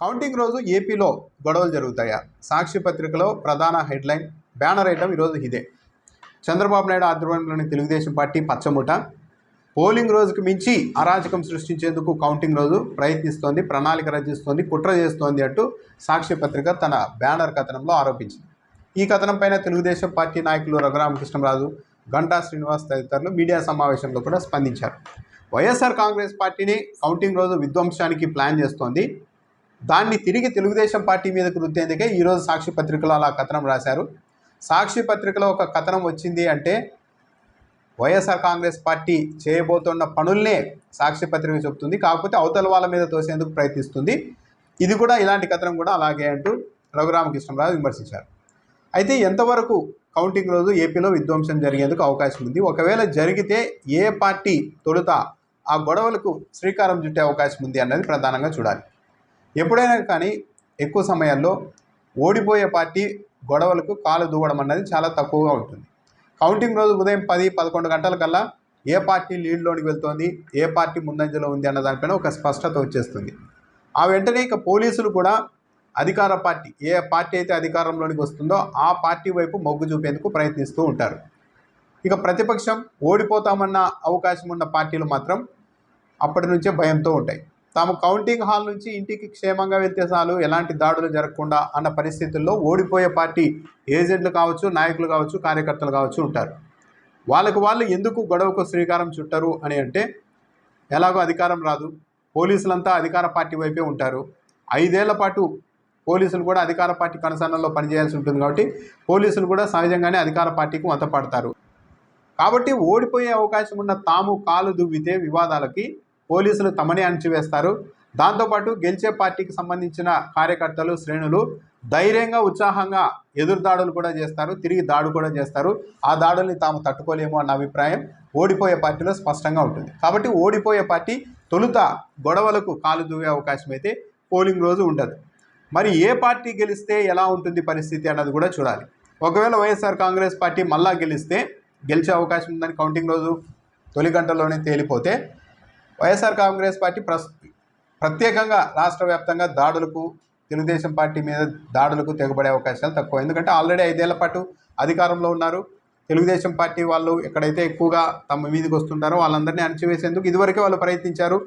Counting రోజు ఏపీలో గొడవలు జరుగుతాయా? సాక్షి పత్రికలో ప్రధాన హెడ్లైన్ బ్యానర్ ఐటమ్ ఈరోజు ఇదే. చంద్రబాబు నాయుడు ఆధ్వర్యంలోని తెలుగుదేశం పార్టీ పచ్చముట. పోలింగ్ రోజుకు మించి అరాచకం సృష్టించేందుకు కౌంటింగ్ రోజు ప్రయత్నిస్తోంది ప్రణాళిక రచిస్తోంది కుట్ర చేస్తోంది అంటూ సాక్షి పత్రిక తన బ్యానర్ కథనంలో ఆరోపించింది. ఈ కథనంపైన తెలుగుదేశం పార్టీ నాయకులు రఘురామకృష్ణరాజు గంటా శ్రీనివాస్ తదితరులు మీడియా సమావేశంలో కూడా స్పందించారు. వైఎస్ఆర్ కాంగ్రెస్ పార్టీని కౌంటింగ్ రోజు విధ్వంసానికి ప్లాన్ చేస్తోంది. దాన్ని తిరిగి తెలుగుదేశం పార్టీ మీదకు రుద్దేందుకే ఈరోజు సాక్షి పత్రికలో అలా కథనం రాశారు. సాక్షి పత్రికలో ఒక కథనం వచ్చింది అంటే వైఎస్ఆర్ కాంగ్రెస్ పార్టీ చేయబోతున్న పనుల్నే సాక్షి పత్రిక చెబుతుంది. కాకపోతే అవతల వాళ్ళ మీద తోసేందుకు ప్రయత్నిస్తుంది. ఇది కూడా ఇలాంటి కథనం కూడా అలాగే అంటూ రఘురామకృష్ణరావు విమర్శించారు. అయితే ఎంతవరకు కౌంటింగ్ రోజు ఏపీలో విధ్వంసం జరిగేందుకు అవకాశం ఉంది? ఒకవేళ జరిగితే ఏ పార్టీ తొలుత ఆ గొడవలకు శ్రీకారం చుట్టే అవకాశం ఉంది అన్నది ప్రధానంగా చూడాలి. ఎప్పుడైనా కానీ ఎక్కువ సమయాల్లో ఓడిపోయే పార్టీ గొడవలకు కాలు దూవడం అన్నది చాలా తక్కువగా ఉంటుంది. కౌంటింగ్ రోజు ఉదయం పది పదకొండు గంటల కల్లా ఏ పార్టీ లీడ్లోనికి వెళ్తోంది ఏ పార్టీ ముందంజలో ఉంది అన్న దానిపైన ఒక స్పష్టత వచ్చేస్తుంది. ఆ వెంటనే ఇక పోలీసులు కూడా అధికార పార్టీ ఏ పార్టీ అయితే అధికారంలోనికి వస్తుందో ఆ పార్టీ వైపు మొగ్గు చూపేందుకు ప్రయత్నిస్తూ ఉంటారు. ఇక ప్రతిపక్షం ఓడిపోతామన్న అవకాశం ఉన్న పార్టీలు మాత్రం అప్పటి నుంచే భయంతో ఉంటాయి. తాము కౌంటింగ్ హాల్ నుంచి ఇంటికి క్షేమంగా వెళ్తే చాలు ఎలాంటి దాడులు జరగకుండా అన్న పరిస్థితుల్లో ఓడిపోయే పార్టీ ఏజెంట్లు కావచ్చు నాయకులు కావచ్చు కార్యకర్తలు కావచ్చు ఉంటారు. వాళ్ళకు వాళ్ళు ఎందుకు గొడవకు శ్రీకారం చుట్టరు అని అంటే ఎలాగో అధికారం రాదు పోలీసులంతా అధికార పార్టీ వైపే ఉంటారు. ఐదేళ్ళ పాటు పోలీసులు కూడా అధికార పార్టీ కొనసాగంలో పనిచేయాల్సి ఉంటుంది కాబట్టి పోలీసులు కూడా సహజంగానే అధికార పార్టీకి వంతపడతారు. కాబట్టి ఓడిపోయే అవకాశం ఉన్న తాము కాలు దువ్వితే వివాదాలకి పోలీసులు తమనే అణచివేస్తారు. దాంతోపాటు గెలిచే పార్టీకి సంబంధించిన కార్యకర్తలు శ్రేణులు ధైర్యంగా ఉత్సాహంగా ఎదురుదాడులు కూడా చేస్తారు తిరిగి దాడు కూడా చేస్తారు. ఆ దాడుల్ని తాము తట్టుకోలేము అన్న అభిప్రాయం ఓడిపోయే పార్టీలో స్పష్టంగా ఉంటుంది. కాబట్టి ఓడిపోయే పార్టీ తొలుత గొడవలకు కాలు దూవే అవకాశం అయితే పోలింగ్ రోజు ఉండదు. మరి ఏ పార్టీ గెలిస్తే ఎలా ఉంటుంది పరిస్థితి అన్నది కూడా చూడాలి. ఒకవేళ వైఎస్ఆర్ కాంగ్రెస్ పార్టీ మళ్ళా గెలిస్తే గెలిచే అవకాశం ఉందని కౌంటింగ్ రోజు తొలి గంటల్లోనే తేలిపోతే వైఎస్ఆర్ కాంగ్రెస్ పార్టీ ప్రస్ ప్రత్యేకంగా రాష్ట్ర వ్యాప్తంగా దాడులకు తెలుగుదేశం పార్టీ మీద దాడులకు తెగబడే అవకాశాలు తక్కువ. ఎందుకంటే ఆల్రెడీ ఐదేళ్ళ పాటు అధికారంలో ఉన్నారు. తెలుగుదేశం పార్టీ వాళ్ళు ఎక్కడైతే ఎక్కువగా తమ మీదకి వస్తుంటారో వాళ్ళందరినీ అణచివేసేందుకు ఇదివరకే వాళ్ళు ప్రయత్నించారు.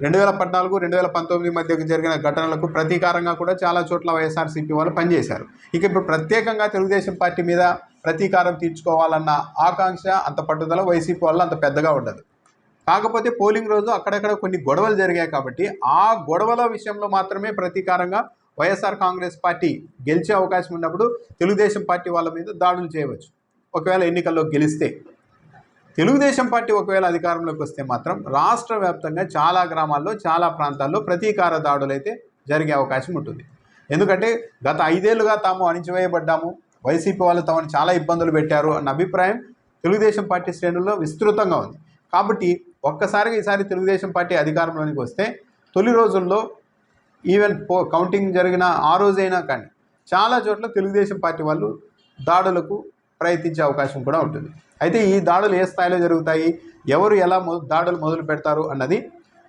రెండు వేల పద్నాలుగు రెండు వేల పంతొమ్మిది మధ్య జరిగిన ఘటనలకు ప్రతీకారంగా కూడా చాలా చోట్ల వైఎస్ఆర్సీపీ వాళ్ళు పనిచేశారు. ఇక ఇప్పుడు ప్రత్యేకంగా తెలుగుదేశం పార్టీ మీద ప్రతీకారం తీర్చుకోవాలన్న ఆకాంక్ష అంత పట్టుదల వైసీపీ వాళ్ళు అంత పెద్దగా ఉండదు. కాకపోతే పోలింగ్ రోజు అక్కడక్కడ కొన్ని గొడవలు జరిగాయి కాబట్టి ఆ గొడవల విషయంలో మాత్రమే ప్రతీకారంగా వైఎస్ఆర్ కాంగ్రెస్ పార్టీ గెలిచే అవకాశం ఉన్నప్పుడు తెలుగుదేశం పార్టీ వాళ్ళ మీద దాడులు చేయవచ్చు. ఒకవేళ ఎన్నికల్లో గెలిస్తే తెలుగుదేశం పార్టీ ఒకవేళ అధికారంలోకి వస్తే మాత్రం రాష్ట్ర వ్యాప్తంగా చాలా గ్రామాల్లో చాలా ప్రాంతాల్లో ప్రతీకార దాడులు అయితే జరిగే అవకాశం ఉంటుంది. ఎందుకంటే గత ఐదేళ్ళుగా తాము అణిచివేయబడ్డాము. వైసీపీ వాళ్ళు తమను చాలా ఇబ్బందులు పెట్టారు అన్న అభిప్రాయం తెలుగుదేశం పార్టీ శ్రేణుల్లో విస్తృతంగా ఉంది. కాబట్టి ఒక్కసారిగా ఈసారి తెలుగుదేశం పార్టీ అధికారంలోనికి వస్తే తొలి రోజుల్లో ఈవెన్ పో కౌంటింగ్ జరిగిన ఆ రోజైనా కానీ చాలా చోట్ల తెలుగుదేశం పార్టీ వాళ్ళు దాడులకు ప్రయత్నించే అవకాశం కూడా ఉంటుంది. అయితే ఈ దాడులు ఏ స్థాయిలో జరుగుతాయి? ఎవరు ఎలా మొ దాడులు మొదలు పెడతారు? అన్నది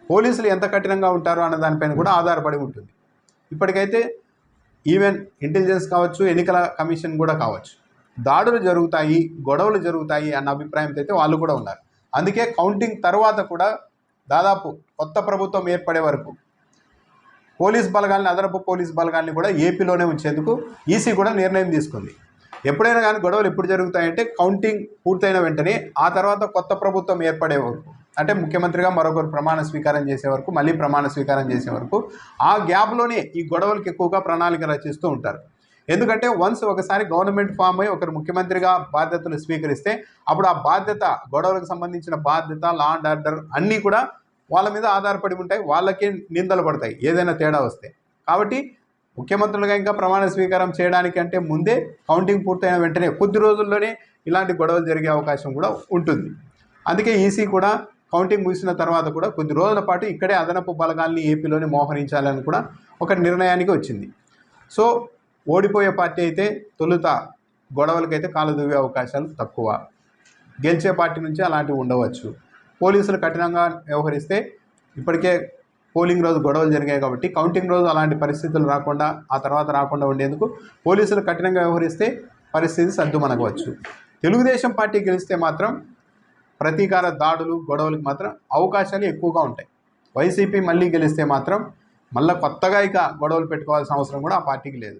పోలీసులు ఎంత కఠినంగా ఉంటారు? అన్న దానిపైన కూడా ఆధారపడి ఉంటుంది. ఇప్పటికైతే ఈవెన్ ఇంటెలిజెన్స్ కావచ్చు ఎన్నికల కమిషన్ కూడా కావచ్చు. దాడులు జరుగుతాయి గొడవలు జరుగుతాయి అన్న అభిప్రాయంతో అయితే వాళ్ళు కూడా ఉన్నారు. అందుకే కౌంటింగ్ తర్వాత కూడా దాదాపు కొత్త ప్రభుత్వం ఏర్పడే వరకు పోలీస్ బలగాల్ని అదనపు పోలీస్ బలగాల్ని కూడా ఏపీలోనే ఉంచేందుకు ఈసీ కూడా నిర్ణయం తీసుకుంది. ఎప్పుడైనా కానీ గొడవలు ఎప్పుడు జరుగుతాయంటే కౌంటింగ్ పూర్తయిన వెంటనే ఆ తర్వాత కొత్త ప్రభుత్వం ఏర్పడే వరకు అంటే ముఖ్యమంత్రిగా మరొకరు ప్రమాణ స్వీకారం చేసే వరకు మళ్ళీ ప్రమాణ స్వీకారం చేసే వరకు ఆ గ్యాప్లోనే ఈ గొడవలకు ఎక్కువగా ప్రణాళిక రచిస్తూ ఉంటారు. ఎందుకంటే వన్స్ ఒకసారి గవర్నమెంట్ ఫామ్ అయి ఒకరు ముఖ్యమంత్రిగా బాధ్యతలు స్వీకరిస్తే అప్పుడు ఆ బాధ్యత గొడవలకు సంబంధించిన బాధ్యత లా అండ్ ఆర్డర్ అన్నీ కూడా వాళ్ళ మీద ఆధారపడి ఉంటాయి. వాళ్ళకే నిందలు పడతాయి. ఏదైనా తేడా వస్తే. కాబట్టి ముఖ్యమంత్రులుగా ఇంకా ప్రమాణ స్వీకారం చేయడానికి అంటే ముందే కౌంటింగ్ పూర్తయిన వెంటనే కొద్ది రోజుల్లోనే ఇలాంటి గొడవలు జరిగే అవకాశం కూడా ఉంటుంది. అందుకే ఈసీ కూడా కౌంటింగ్ ముగిసిన తర్వాత కూడా కొద్ది రోజుల పాటు ఇక్కడే అదనపు బలగాల్ని ఏపీలోనే మోహరించాలని కూడా ఒక నిర్ణయానికి వచ్చింది. సో ఓడిపోయే పార్టీ అయితే తొలుత గొడవలకైతే కాలు దువ్వే అవకాశాలు తక్కువ. గెలిచే పార్టీ నుంచి అలాంటివి ఉండవచ్చు. పోలీసులు కఠినంగా వ్యవహరిస్తే ఇప్పటికే పోలింగ్ రోజు గొడవలు జరిగాయి కాబట్టి కౌంటింగ్ రోజు అలాంటి పరిస్థితులు రాకుండా ఆ తర్వాత రాకుండా ఉండేందుకు పోలీసులు కఠినంగా వ్యవహరిస్తే పరిస్థితి సర్దుమనగవచ్చు తెలుగుదేశం పార్టీ గెలిస్తే మాత్రం ప్రతీకార దాడులు గొడవలకు మాత్రం అవకాశాలు ఎక్కువగా ఉంటాయి. వైసీపీ మళ్ళీ గెలిస్తే మాత్రం మళ్ళీ కొత్తగా ఇక గొడవలు పెట్టుకోవాల్సిన అవసరం కూడా ఆ పార్టీకి లేదు.